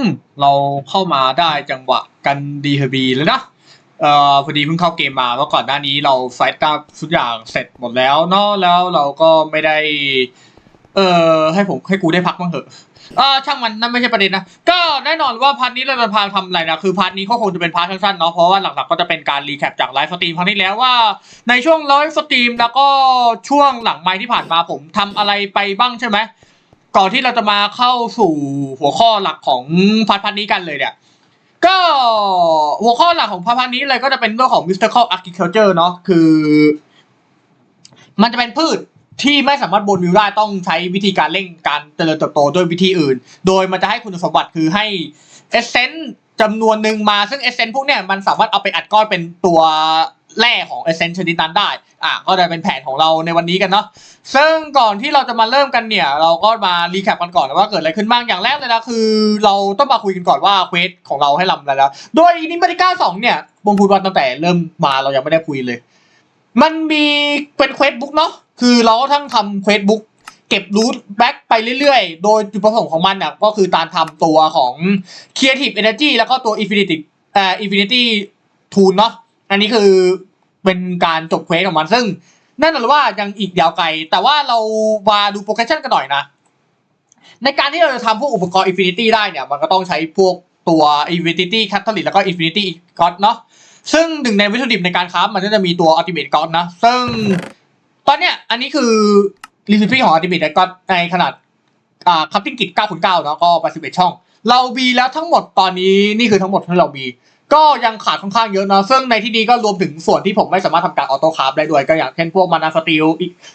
อืมเราเข้ามาได้จังหวะกันดีเฮบีแล้วนะเอ่อพอดีเพิ่งเข้าเกมมาเมื่อก่อนหน้านี้เราไฟต์ตาทุกอย่างเสร็จหมดแล้วเนาะแล้วเราก็ไม่ได้ เอ่อให้ผมให้กูได้พักบ้างเถอะอ่าช่างมันนั่นไม่ใช่ประเด็นนะ ก็แน่นอนว่าพาร์ทนี้เราจะพาทำอะไรนะ คือพาร์ทนี้ก็คงจะเป็นพาร์ทสั้นๆเนาะ เพราะว่าหลักๆก็จะเป็นการรีแคปจากไลฟ์สตรีมครั้งที่แล้วว่า ในช่วงไลฟ์สตรีมแล้วก็ช่วงหลังไมค์ที่ผ่านมาผมทำอะไรไปบ้างใช่ไหม ก่อนที่เราจะมาเข้าสู่หัวข้อหลักของพาร์ทพาร์ทนี้กันเลยเนี่ย ก็หัวข้อหลักของพาร์ทพาร์ทนี้เลยก็จะเป็นเรื่องของ mystical agriculture เนาะคือ มันจะเป็นพืชที่ไม่สามารถบนวิวได้ต้องใช้วิธีการเร่งการเจริญเติบโตด้วยวิธีอื่น โดยมันจะให้คุณสมบัติคือให้เอเซนต์จำนวนหนึ่งมาซึ่งเอเซนต์พวกเนี้ยมันสามารถเอาไปอัดก้อนเป็นตัว แร่ของเอเซนต์ชนิดนั้นได้ อะก็จะเป็นแผนของเราในวันนี้กันเนาะ ซึ่งก่อนที่เราจะมาเริ่มกันเนี่ย เราก็มารีแคปกันก่อนว่าเกิดอะไรขึ้นบ้าง อย่างแรกเลยนะคือ เราต้องมาคุยกันก่อนว่าเควสของเราให้ลำอะไรแล้ว โดยนิมาริก้าสองเนี่ยบงพูดวันตั้งแต่เริ่มมาเรายังไม่ได้คุยเลย มันมีเป็นเควสบุ๊กเนาะ คือเราก็ทั้งทำเควสบุ๊กเก็บรูทแบ็กไปเรื่อยๆ โดยจุดประสงค์ของมันเนี่ยก็คือการทำตัวของ Creative Energy แล้วก็ตัว Infinity เอ่อ Infinity Tool เนาะ อันนี้คือเป็นการจบเควสของมันซึ่งแน่นอนว่ายังอีกยาวไกล แต่ว่าเรามาดูโปรแกรชั่นกันหน่อยนะ ในการที่เราจะทำพวกอุปกรณ์ Infinity ได้เนี่ย มันก็ต้องใช้พวกตัว Infinity Catalyst แล้วก็ Infinity God เนาะซึ่งหนึ่งในวัตถุดิบในการคราฟมันก็จะมีตัว Ultimate God นะ ซึ่งตอนเนี้ยอันนี้คือรีซิปี้ของ Ultimate God ในขนาดอ่าคัพติ้งกิจ9คูณ9เนาะก็81ช่อง เรามีแล้วทั้งหมดตอนนี้นี่คือทั้งหมดที่เรามี ก็ยังขาดค่อนข้างเยอะเนาะซึ่งในที่นี้ก็รวมถึงส่วนที่ผมไม่สามารถทำการออโต้คราฟได้ด้วยก็อย่างเช่นพวกมานาสตีล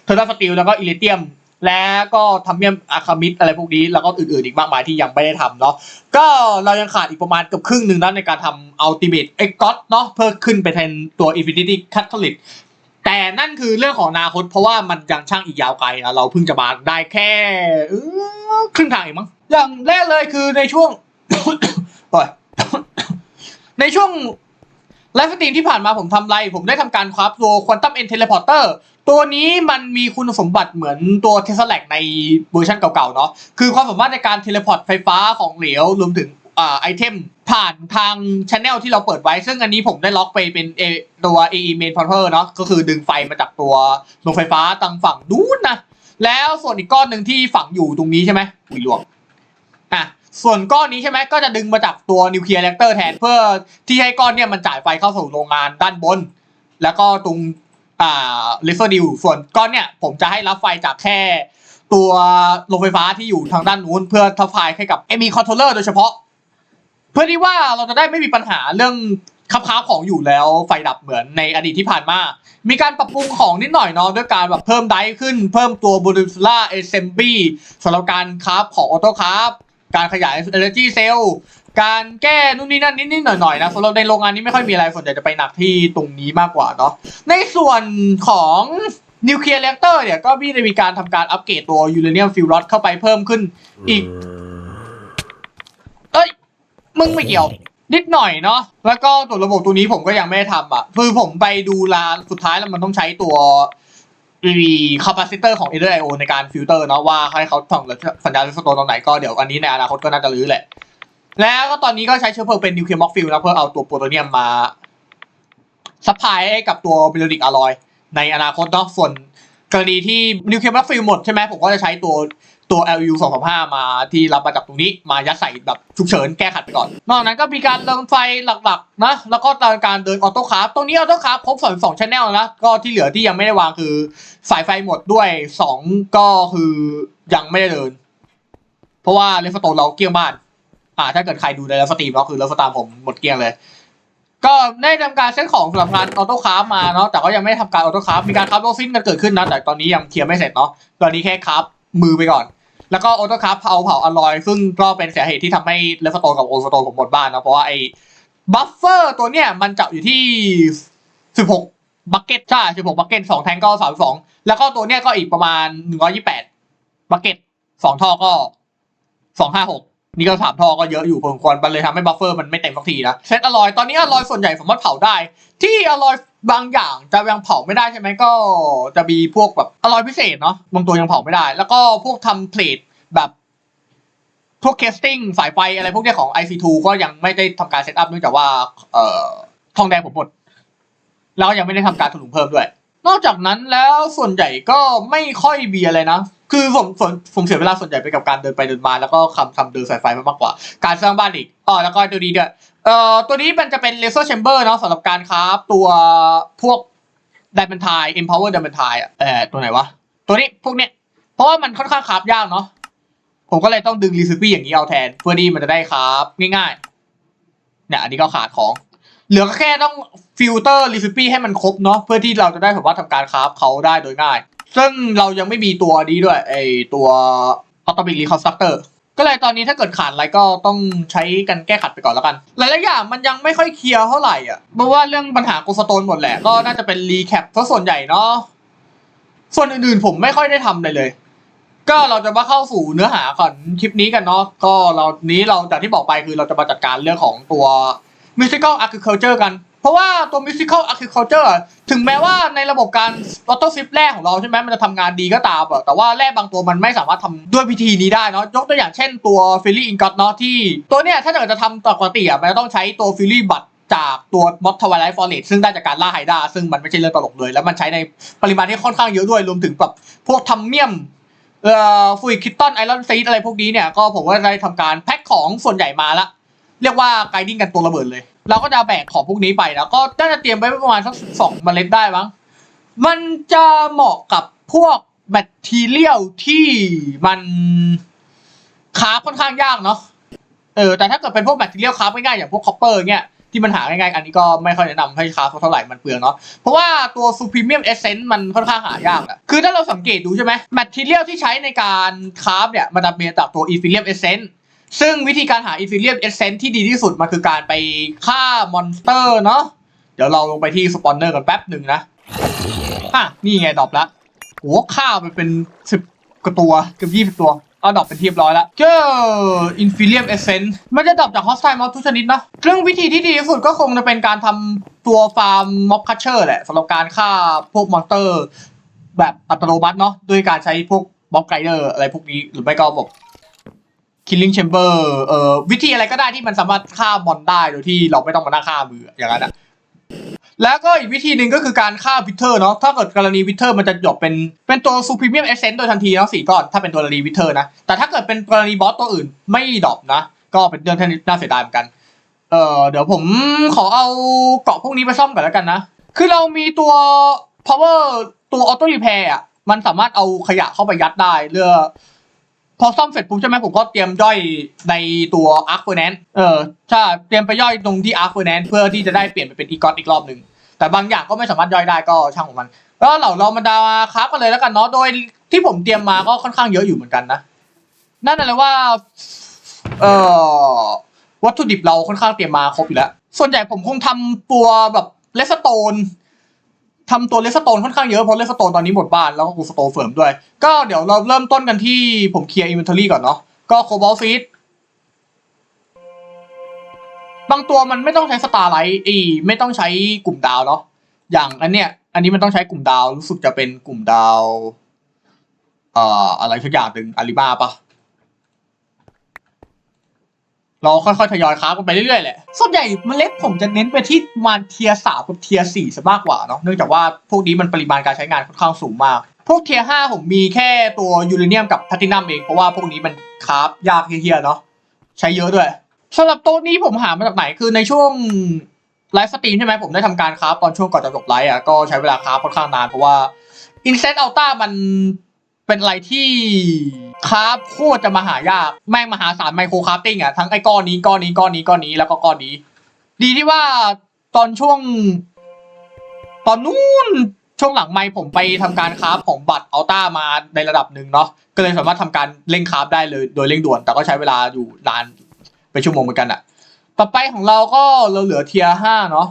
เทอร์นาสตีลแล้วก็อิเลเทียม และก็ทัมเมียมอะคามิดอะไรพวกนี้แล้วก็อื่นๆอีกมากมายที่ยังไม่ได้ทำเนาะก็เรายังขาดอีกประมาณเกือบครึ่งหนึ่งนะในการทำอัลติเม e เอ็กก็เนาะเพื่อขึ้นไปแทนตัว Infinity Catalyst แต่นั่นคือเรื่องของอนาคตเพราะว่ามันยังช่างอีกยาวไกลนะเราเพิ่งจะมาได้แค่ครึ่งทางเองมั้งอย่างแรกเลยคือในช่วงโอ้ย ในช่วงไลฟ์สตรีมที่ผ่านมาผมทำไร ผมได้ทำการคราฟตัวควอนตัมเอ็นเทเลพอร์เตอร์ตัวนี้มันมีคุณสมบัติเหมือนตัวเทสลาในเวอร์ชันเก่าๆเนาะคือความสามารถในการเทเลพอร์ตไฟฟ้าของเหลวรวมถึงไอเทมผ่านทางช anel ที่เราเปิดไว้ ซึ่งอันนี้ผมได้ล็อกไปเป็นเอตัว AE main power เนาะก็คือดึงไฟมาจากตัวโรงไฟฟ้าทางฝั่งนู้นนะ แล้วส่วนอีกก้อนหนึ่งที่ฝังอยู่ตรงนี้ใช่ไหมอุ้ยหลวง ส่วนก้อนนี้ใช่ไหมก็จะดึงมาจากตัวนิวเคลียร์เรคเตอร์แทน เพื่อที่ให้ก้อนเนี่ยมันจ่ายไฟเข้าสู่โรงงานด้านบน แล้วก็ตรงอ่าเลเซอร์ดิวส่วนก้อนเนี่ยผมจะให้รับไฟจากแค่ตัวโรงไฟฟ้าที่อยู่ทางด้านนู้น เพื่อทับไฟให้กับ ME controller โดยเฉพาะ เพื่อที่ว่าเราจะได้ไม่มีปัญหาเรื่องคับค้าของอยู่แล้วไฟดับเหมือนในอดีตที่ผ่านมา มีการปรับปรุงของนิดหน่อยเนาะด้วยการแบบเพิ่มไดขึ้น เพิ่มตัวบูริสล่าเอเซมบี้สำหรับการคราฟของออโต้คราฟ การขยาย Energy Cell การแก้นู่นนี่นั่นนิดๆหน่อยๆนะสำหรับในโรงงานนี้ไม่ค่อยมีอะไรส่วนใหญ่จะไปหนักที่ตรงนี้มากกว่าเนาะในส่วนของนิวเคลียร์เรคเตอร์เนี่ยก็พี่ได้มีการทำการอัปเกรดตัวยูเรเนียมฟิลรอดเข้าไปเพิ่มขึ้นอีก เอ้ย มึงไม่เกี่ยว นิดหน่อยเนาะแล้วก็ตัวระบบตัวนี้ผมก็ยังไม่ได้ทำอะ คือผมไปดูลานสุดท้ายแล้วมันต้องใช้ตัว มีคาปาซิเตอร์ของ Ether IO ในการฟิลเตอร์เนาะว่าให้เขาส่องสัญญาณสโตนตรงไหนก็เดี๋ยวอันนี้ในอนาคตก็น่าจะรื้อแหละ แล้วก็ตอนนี้ก็ใช้เชื้อเพลิงเป็นนิวเคลียร์ม็อกฟิลนะเพื่อเอาตัวโปรโตเนียมมาซัพพลายให้กับตัวบิโลดิกอะลอย ในอนาคตเนาะส่วนกรณีที่นิวเคลียร์ม็อกฟิลหมดใช่ไหมผมก็จะใช้ตัว ตัว LU 235มาที่รับมาจากตรงนี้มายัดใส่แบบฉุกเฉินแก้ขัดไปก่อน นอกนั้นก็มีการเดินไฟหลักๆนะแล้วก็การเดินออโต้คราตรงนี้ออโต้คราครบสองสองชแนลนะก็ที่เหลือที่ยังไม่ได้วางคือสายไฟหมดด้วยสองก็คือยังไม่ได้เดิน เพราะว่าเลฟโตเราเกี้ยงบ้าน อ่า ถ้าเกิดใครดูในเลฟสตรีมก็คือเลฟสตามผมหมดเกลี้ยงเลย ก็ได้ทำการเซ็ตของสำหรับงานออโต้ครามาเนาะแต่ก็ยังไม่ได้ทำการออโต้ครามีการคราฟโลซินกันเกิดขึ้นนะแต่ตอนนี้ยังเคลียร์ไม่เสร็จเนาะตอนนี้แค่คราฟมือไปก่อน แล้วก็โอโตคัพเผาเผาอลอย ซึ่งก็เป็นสาเหตุที่ทำให้เลฟโตกับโอสโตผมหมดบ้านนะเพราะว่าไอ้บัฟเฟอร์ตัวเนี้ยมันจับอยู่ที่16บักเก็ตใช่16บักเก็ต2แทงก็32แล้วก็ตัวเนี้ยก็อีกประมาณ128บักเก็ต2ท่อก็256 นี่ก็สามทอก็เยอะอยู่พอสมควรมันเลยทำให้บัฟเฟอร์มันไม่เต็มสักทีนะเซตอลอยตอนนี้อลอยส่วนใหญ่สามารถเผาได้ ที่อลอยบางอย่างจะยังเผาไม่ได้ใช่ไหมก็จะมีพวกแบบอลอยพิเศษเนาะบางตัวยังเผาไม่ได้ แล้วก็พวกทำเพลทแบบพวกเคสติ้งสายไฟอะไรพวกนี้ของ IC2 ก็ยังไม่ได้ทำการเซตอัพเนื่องจากว่าเอ่อทองแดงผมหมดแล้วยังไม่ได้ทำการถลุงเพิ่มด้วย นอกจากนั้นแล้วส่วนใหญ่ก็ไม่ค่อยมีอะไรนะ คือผมผมผมเสียเวลาส่วนใหญ่ไปกับการเดินไปเดินมาแล้วก็คำทำเดินสายไฟมากกว่า การสร้างบ้านอีกอ๋อแล้วก็ตัวนี้ด้วยเอ่อตัวนี้มันจะเป็นเลเซอร์แชมเบอร์เนาะสำหรับการคราฟตัวพวกไดมอนไท empower ไดมอนไทอะเอ่อตัวไหนวะ ตัวนี้พวกเนี้ยเพราะว่ามันค่อนข้างคราฟยากเนาะผมก็เลยต้องดึงรีซิปี้อย่างนี้เอาแทน เพื่อที่มันจะได้คราฟง่ายๆเนี่ยอันนี้ก็ขาดของ เหลือแค่ต้องฟิลเตอร์รีซิปี้ให้มันครบเนาะเพื่อที่เราจะได้สามารถทำการคราฟเขาได้โดยง่าย ซึ่งเรายังไม่มีตัวนี้ด้วย ไอตัวออโต m ิ c รีคอนสตรัคเตอร์ก็เลยตอนนี้ถ้าเกิดขาดอะไรก็ต้องใช้กันแก้ขัดไปก่อนแล้วกัน หลายๆอย่างมันยังไม่ค่อยเคลียร์เท่าไหร่อะเพราะว่าเรื่องปัญหาโกสโตนหมดแหละ ก็น่าจะเป็นรีแคปซะส่วนใหญ่เนาะส่วนอื่นๆผมไม่ค่อยได้ทำเลยเลย ก็เราจะมาเข้าสู่เนื้อหาก่อนคลิปนี้กันเนาะก็เรานี้เราจากที่บอกไปคือเราจะมาจัดการเรื่องของตัว musical agriculture กัน เพราะว่าตัว musical agriculture อะถึงแม้ว่าในระบบการ auto ship แร่ของเราใช่ไหมมันจะทำงานดีก็ตามอะแต่ว่าแร่บางตัวมันไม่สามารถทำด้วยวิธีนี้ได้เนาะยกตัวอย่างเช่นตัว f i l l y ingot เนาะที่ตัวเนี้ยถ้าเกิดจะทำปกติอะมันจะต้องใช้ตัว f i l l y บัตจากตัว mod twilight forest ซึ่งได้จากการล่าไฮดาซึ่งมันไม่ใช่เรื่องตลกเลย แล้วมันใช้ในปริมาณที่ค่อนข้างเยอะด้วยรวมถึงแบบพวกทำเมียมเอ่อฟุยคิตตันไอรอนซีดอะไรพวกนี้เนี่ยก็ผมว่าได้ทำการแพ็คของส่วนใหญ่มาละเรียกว่าไกดิ้งกันตัวระเบิดเลย เราก็จะแบกของพวกนี้ไปแล้วก็น่าจะเตรียมไว้ประมาณสักสองเมล็ดได้มั้งมันจะเหมาะกับพวกแบตทีเรียลที่มันค้าค่อนข้างยากเนาะเออแต่ถ้าเกิดเป็นพวกแบตทีเรียลค้าฟง่ายๆอย่างพวกคอปเปอร์เนี่ยที่มันหาง่ายๆอันนี้ก็ไม่ค่อยแนะนำให้ค้าเท่าไหร่มันเปลืองเนาะเพราะว่าตัวซูพรีเมียมเอเซนต์มันค่อนข้างหายากอะคือถ้าเราสังเกตดูใช่ไหมแมทเทียลที่ใช้ในการคราฟเนี่ยมันจะเป็นจากตัวอีฟิเลียมเอเซนต์ ซึ่งวิธีการหาอีฟิเลียมเอเซนที่ดีที่สุดมันคือการไปฆ่ามอนสเตอร์เนาะเดี๋ยวเราลงไปที่สปอนเนอร์กันแป๊บหนึ่งนะอะนี่ไงดอปละโหฆ่าไปเป็นสิบกว่าตัวเกือบยี่สิบตัวเอาดรอปเป็นที่เรียบร้อยแล้วก็อินฟิเลียมเอเซนต์มันจะดรอปจากฮอสไทมอทุกชนิดนะเรื่องวิธีที่ดีที่สุดก็คงจะเป็นการทำตัวฟาร์มม็อบคัชเชอร์แหละสำหรับการฆ่าพวกมอนสเตอร์ แบบอัตโนมัติเนาะด้วยการใช้พวกบ็อกไกเดอร์อะไรพวกนี้หรือไม่ก็แบบ คิลลิ่งแชมเบอร์เอ่อวิธีอะไรก็ได้ที่มันสามารถฆ่ามอนได้โดยที่เราไม่ต้องมานั่งฆ่ามืออย่างนั้นอะแล้วก็อีกวิธีหนึ่งก็คือการฆ่าวิเทอร์เนาะถ้าเกิดกรณีวิเทอร์มันจะหยบเป็นเป็นตัวซูพรีเมียมเอเซนต์โดยทันทีเนาะสี่ก้อนถ้าเป็นตัวกรณีวิเทอร์นะแต่ถ้าเกิดเป็นกรณีบอสตัวอื่นไม่ดรอปนะ ก็เป็นเรื่องที่น่าเสียดายเหมือนกันเอ่อเดี๋ยวผมขอเอาเกาะพวกนี้ไปซ่อมก่อนแล้วกันนะ คือเรามีตัว power ตัวออโต้รีแพร์อะมันสามารถเอาขยะเข้าไปยัดได้เพื่อ พอซ่อมเสร็จปุ๊บใช่ไหมผมก็เตรียมย่อยในตัว Arc f u r n a n c e เออใช่เตรียมไปย่อยตรงที่ Arc f u r n a n c e เพื่อที่จะได้เปลี่ยนไปเป็นอีกอตอีกรอบหนึ่งแต่บางอย่างก็ไม่สามารถย่อยได้ก็ช่างของมันก็เราเรามาดาคราฟกันเลยแล้วกันเนาะโดยที่ผมเตรียมมาก็ค่อนข้างเยอะอยู่เหมือนกันนะนั่นอะไรว่าเอ่อวัตถุดิบเราค่อนข้างเตรียมมาครบอยู่แล้วส่วนใหญ่ผมคงทำตัวแบบเลสโตน ทำตัวเลสโตนค่อนข้างเยอะเพราะเลสโตนตอนนี้หมดบ้านแล้วก็กูสโตเฟิร์มด้วย ก็เดี๋ยวเราเริ่มต้นกันที่ผมเคลียร์อินเวนทอรี่ก่อนเนาะก็โคบอลซีดบางตัวมันไม่ต้องใช้สตาร์ไลท์อีไม่ต้องใช้กลุ่มดาวเนาะอย่างอันเนี้ย อันนี้มันต้องใช้กลุ่มดาวรู้สึกจะเป็นกลุ่มดาว เอ่ออะไรสักอย่างหนึ่งอาริมาปะ เราค่อยๆทยอยค้ากันไปเรื่อยๆแหละส่วนใหญ่เมล็ดผมจะเน้นไปที่ประมันเทียสามกับเทียสี่ซะมากกว่าเนาะเนื่องจากว่าพวกนี้มันปริมาณการใช้งานค่อนข้างสูงมาก พวกเทียห้าผมมีแค่ตัวยูเรเนียมกับแพลตินัมเองเพราะว่าพวกนี้มันคราฟยากเฮี้ยๆเนาะใช้เยอะด้วยสำหรับโต๊ะนี้ผมหามาจากไหนคือในช่วงไลฟ์สตรีมใช่ไหมผมได้ทำการคราฟตอนช่วงก่อนจะจบไลฟ์อะก็ใช้เวลาคราฟค่อนข้างนานเพราะว่า i n s e t Ultra มัน เป็นอะไรที่คราฟโคตรจะมาหายาก แม่งมหาศาลไมโครคราฟติ้งอะ ทั้งไอ้ก้อนนี้ก้อนนี้ก้อนนี้ก้อนนี้แล้วก็ก้อนนี้ ดีที่ว่าตอนช่วง ตอนนู้นช่วงหลังไม่ผมไปทำการคราฟของบัตรอัลต้ามาในระดับหนึ่งเนาะก็เลยสามารถทำการเร่งคราฟได้เลยโดยเร่งด่วน แต่ก็ใช้เวลาอยู่นานเป็นชั่วโมงเหมือนกันอะต่อไปของเราก็เราเหลือเทียห้าเนาะ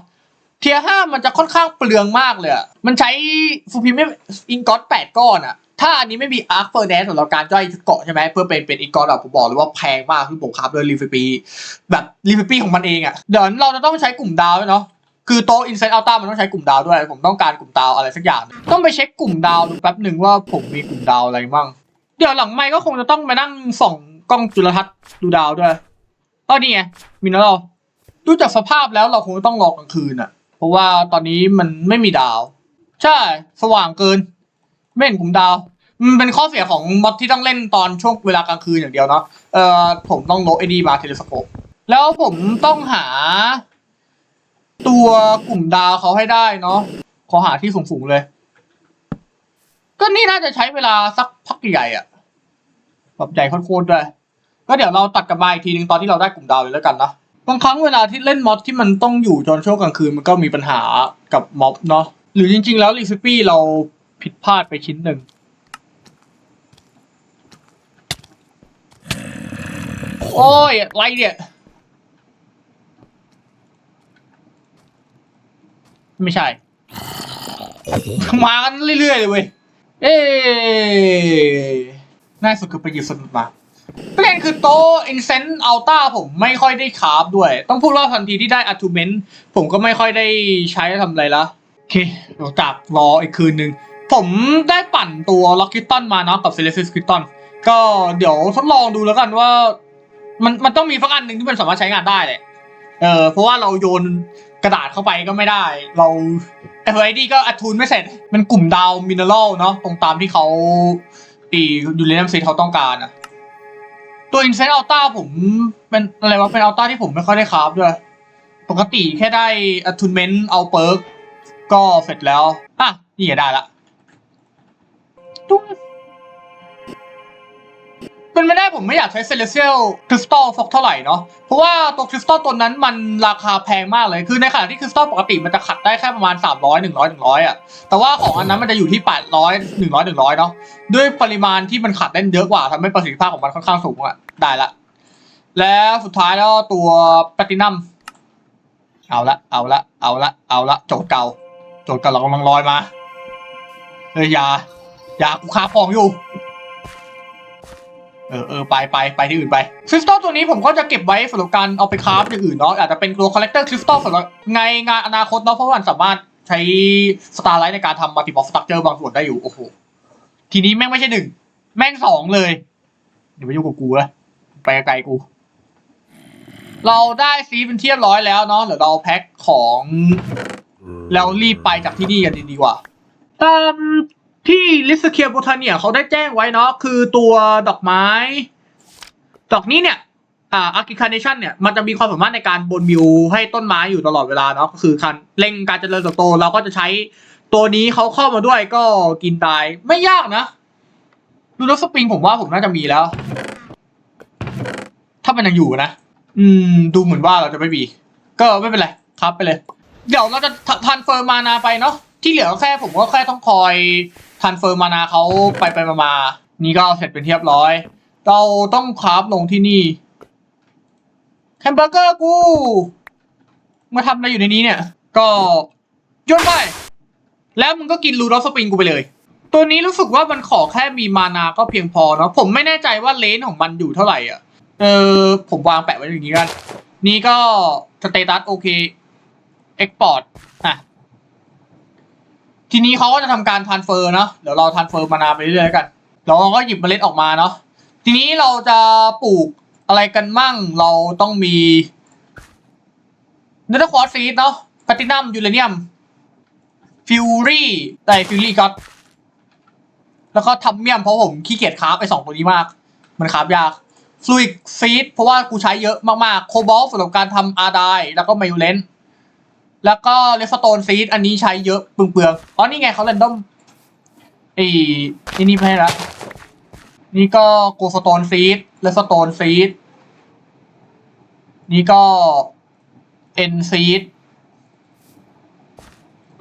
เทียห้ามันจะค่อนข้างเปลืองมากเลยมันใช้ฟูพิมอิงกอตแปดก้อนอะ ถ้าอันนี้ไม่มีอาร์คเฟอร์แดนสำหรับการย่อยเกาะใช่ไหมเพื่อเป็นเป็นอิงกอตอะผมบอกเลยว่าแพงมากคือผมครับด้วยรีฟิปีแบบรีฟิปีของมันเองอะเดี๋ยวเราจะต้องใช้กลุ่มดาวด้วยเนาะคือโต๊ะอินไซต์อัลต้ามันต้องใช้กลุ่มดาวด้วย ผมต้องการกลุ่มดาวอะไรสักอย่าง ต้องไปเช็คกลุ่มดาวดูแป๊บหนึ่งว่าผมมีกลุ่มดาวอะไรบ้างเดี๋ยวหลังไม่ก็คงจะต้องไปนั่งส่องกล้องจุลทรรศน์ดูดาวด้วยก็นี่ไงมีนะเราดูจากสภาพแล้วเราคงต้องรอกลางคืนอะ เพราะว่าตอนนี้มันไม่มีดาว ใช่ สว่างเกิน ไม่เห็นกลุ่มดาว มันเป็นข้อเสียของมอดที่ต้องเล่นตอนช่วงเวลากลางคืนอย่างเดียวเนาะเอ่อผมต้องโลไอดีมาเทเลสโคปแล้วผมต้องหา ตัวกลุ่มดาวเขาให้ได้เนาะขอหาที่สูงๆเลย ก็นี่น่าจะใช้เวลาสักพักใหญ่อะแบบใหญ่โคตรๆด้วยก็เดี๋ยวเราตัดกลับมาอีกทีนึงตอนที่เราได้กลุ่มดาวเลยแล้วกันนะบางครั้งเวลาที่เล่นม็อดที่มันต้องอยู่จนช่วงกลางคืนมันก็มีปัญหากับม็อบเนาะหรือจริง ๆ แล้วรีซิปี้เราผิดพลาดไปชิ้นหนึ่ง โอ้ยอะไรเนี่ย ไม่ใช่ มากันเรื่อยๆเลยเว้ย เอ้น่าสุดคือไปหยิบสนุดมาประเด็นคือโต๊ะ Incense Alta ผมไม่ค่อยได้คราฟด้วย ต้องพูดว่าทันทีที่ได้ Attunement ผมก็ไม่ค่อยได้ใช้ทำอะไรละโอเคเราจับรออีกคืนหนึ่งผมได้ปั่นตัว Lock Kitton มาเนาะกับ Celestis Kitton ก็เดี๋ยวทดลองดูแล้วกันว่า มันมันต้องมีสักอันหนึ่งที่มันสามารถใช้งานได้แหละเออเพราะว่าเราโยนกระดาษเข้าไปก็ไม่ได้ เรา FID ก็อัดทูนไม่เสร็จ มันกลุ่มดาวมินเนอรัลเนาะตรงตามที่เขาตียูเรเนียมซีเขาต้องการอะตัวอินเซนอัลต้าผมเป็นอะไรวะเป็นอัลต้าที่ผมไม่ค่อยได้คราฟด้วย ปกติแค่ได้อัทูนเมนต์เอาเปิร์กก็เสร็จแล้วอะนี่ก็ได้ละตุ้ง เป็นไม่ได้ผมไม่อยากใช้ Celestial Crystal สักเท่าไหร่เนาะเพราะว่าตัวคริสตัลตัวนั้นมันราคาแพงมากเลย คือในขณะที่คริสตัลปกติมันจะขัดได้แค่ประมาณ 300 100 100อะแต่ว่าของอันนั้นมันจะอยู่ที่ 800 100 100เนาะด้วยปริมาณที่มันขัดได้เยอะกว่าทำให้ประสิทธิภาพของมันค่อนข้างสูงอะได้ละ แล้วสุดท้ายแล้วตัวแพตินัมเอาละเอาละเอาละเอาละโจทย์เก่าโจทย์เก่าเรากำลังลอยมาเฮ้ยอยาอย่ากูคาฟองอยู่ เออเออไปไปไปที่อื่นไปคริสตัลตัวนี้ผมก็จะเก็บไว้สำหรับการเอาไปคราฟอย่างอื่นเนาะอาจจะเป็นตัวคอลเลกเตอร์คริสตัลสำหรับในงานอนาคตเนาะเพราะว่ามันสามารถใช้สตาร์ไลท์ในการทำมัลติบอลสตั๊กเจอร์บางส่วนได้อยู่โอ้โหทีนี้แม่งไม่ใช่หนึ่งแม่งสองเลยเดี๋ยวไปยุ่งกับกูละไปไกลกู เราได้ซีเป็นเรียบร้อยแล้วเนาะเดี๋ยวเราแพ็คของแล้วรีบไปจากที่นี่กันดีกว่าตาม ที่ลิสเคียโบทาเนียเขาได้แจ้งไว้เนาะคือตัวดอกไม้ ดอกนี้เนี่ยอ่าอาร์กิคาเนชันเนี่ยมันจะมีความสามารถในการบนมิวให้ต้นไม้อยู่ตลอดเวลาเนาะก็คือการเร่งการเจริญเติบโตเราก็จะใช้ตัวนี้เขาเข้ามาด้วยก็กินตายไม่ยากนะดูรถสปริงผมว่าผมน่าจะมีแล้ว ถ้ามันยังอยู่นะ อืม ดูเหมือนว่าเราจะไม่มี ก็ไม่เป็นไรครับไปเลย เดี๋ยวเราจะทันเฟอร์มานาไปเนาะที่เหลือแค่ผมก็แค่ต้องคอย ทันเฟอร์มานาเขาไปไปมามานี่ก็เสร็จเป็นที่เรียบร้อย เราต้องคราฟลงที่นี่แฮมเบอร์เกอร์กู มาทำอะไรอยู่ในนี้เนี่ย ก็โยนไป แล้วมึงก็กินรูดอสปริงกูไปเลย ตัวนี้รู้สึกว่ามันขอแค่มีมานาก็เพียงพอเนาะผมไม่แน่ใจว่าเลนของมันอยู่เท่าไหร่อะ เออ ผมวางแปะไว้อย่างนี้กัน นี่ก็สเตตัสโอเคเอ็กพอร์ต ทีนี้เขาก็จะทำการทานเฟอร์เนาะเดี๋ยวเราทานเฟอร์มานาไปเรื่อยๆกันเราก็หยิบเมล็ดออกมาเนาะทีนี้เราจะปลูกอะไรกันมั่งเราต้องมีเนเธอควอร์ซีดเนาะแพตินัมยูเรเนียมฟิวรี่แต่ฟิวรี่ก็แล้วก็ทำเมียมเพราะผมขี้เกียจคราฟไปสองตัวนี้มาก มันคราฟยากฟลูอิกซีดเพราะว่ากูใช้เยอะมากๆ โคบอลสำหรับการทำอาร์ไดแล้วก็ไมยูเลน แล้วก็เลสโตนซีดอันนี้ใช้เยอะเปลืองๆอ๋อนี่ไงเขาเรนดอมไอ้นี่นี่ไม่ให้ละนี่ก็โกสโตนซีดเลสโตนซีดนี่ก็เอ็นซีด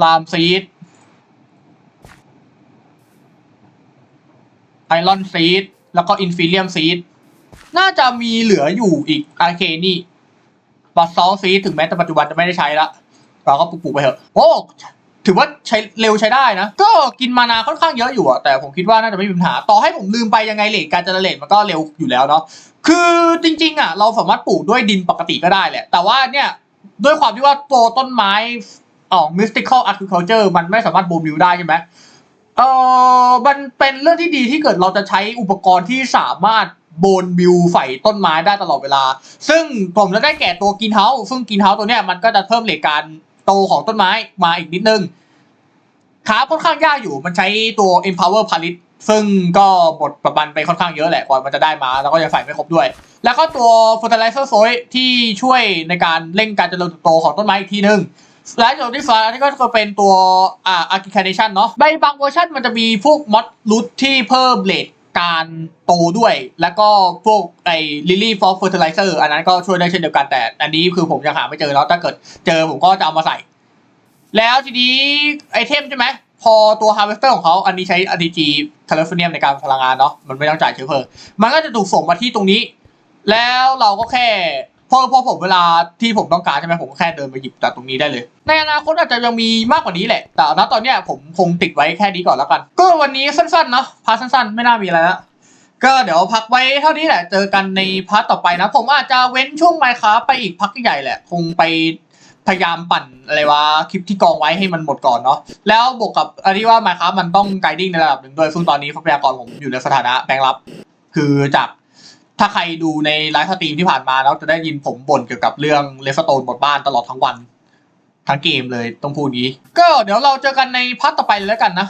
ลามซีดไอรอนซีดแล้วก็อินฟิเลียมซีดน่าจะมีเหลืออยู่อีกโอเคนี่บัตซอลซีดถึงแม้แต่ปัจจุบันจะไม่ได้ใช้ละ เราก็ปลูกไปเถอะโอ้ถือว่าใช้เร็วใช้ได้นะ ก็กินมานาค่อนข้างเยอะอยู่อะแต่ผมคิดว่าน่าจะไม่มีปัญหา ต่อให้ผมลืมไปยังไงเลทการเจริญเลทมันก็เร็วอยู่แล้วเนาะคือจริง ๆอะเราสามารถปลูกด้วยดินปกติก็ได้แหละ แต่ว่าเนี่ยด้วยความที่ว่าตัวต้นไม้อ๋อ mystical agriculture มันไม่สามารถบูมิวได้ใช่ไหมเออมันเป็นเรื่องที่ดีที่เกิดเราจะใช้อุปกรณ์ที่สามารถโบนบิวใส่ต้นไม้ได้ตลอดเวลา ซึ่งผมจะได้แก่ตัวกินเฮาซึ่งกินเฮาตัวเนี้ยมันก็จะเพิ่มเหลทการ โตของต้นไม้มาอีกนิดนึงขาค่อนข้างยากอยู่มันใช้ตัว empower p a l i t ซึ่งก็บทประบันไปค่อนข้างเยอะแหละกว่ามันจะได้มา แล้วก็ยังใส่ไม่ครบด้วย แล้วก็ตัว fertilizer soil ที่ช่วยในการเร่งการเจริญเติบโตของต้นไม้อีกทีนึงและตัวที่ฟ้านี่ก็จะเป็นตัวอ่า articulation เนาะใบบางเวอร์ชันมันจะมีพวกมอดรูทที่เพิ่มเลท การโตด้วย แล้วก็พวกไอ้ลิลลี่ฟอสเฟอร์ติไลเซอันนั้นก็ช่วยได้เช่นเดียวกันแต่ อันนี้คือผมยังหาไม่เจอแล้วถ้าเกิดเจอผมก็จะเอามาใส่ แล้วทีนี้ไอเทมใช่ไหมพอตัวฮาร์เวสเตอร์ของเขาอันนี้ใช้ RTG Californium ในการพลังงานเนาะมันไม่ต้องจ่ายเชื้อเพลิงมันก็จะถูกส่งมาที่ตรงนี้ แล้วเราก็แค่ พอพอผมเวลาที่ผมต้องการใช่ไหมผมก็แค่เดินไปหยิบจากตรงนี้ได้เลย ในอนาคตอาจจะยังมีมากกว่านี้แหละ แต่ณตอนเนี้ยผมคงติดไว้แค่นี้ก่อนแล้วกัน ก็วันนี้สั้นๆเนาะพาร์ทสั้นๆ ไม่น่ามีอะไรละก็เดี๋ยวพักไว้เท่านี้แหละ เจอกันในพาร์ทต่อไปนะ ผมอาจจะเว้นช่วงไมค์ครับไปอีกพักใหญ่แหละ คงไปพยายามปั่นอะไรวะคลิปที่กองไว้ให้มันหมดก่อนเนาะแล้วบวกกับอันที่ว่าไมค์ครับมันต้องไกด์ดิ้งในระดับหนึ่งด้วยซึ่งตอนนี้ทรัพยากรผมอยู่ในสถานะแบงรับ คือจาก ถ้าใครดูในไลฟ์สตรีมที่ผ่านมาแล้วจะได้ยินผมบ่นเกี่ยวกับเรื่องเลฟโตนหมดบ้านตลอดทั้งวัน ทั้งเกมเลยต้องพูดงี้ ก็เดี๋ยวเราเจอกันในพาร์ทต่อไปเลยแล้วกันนะ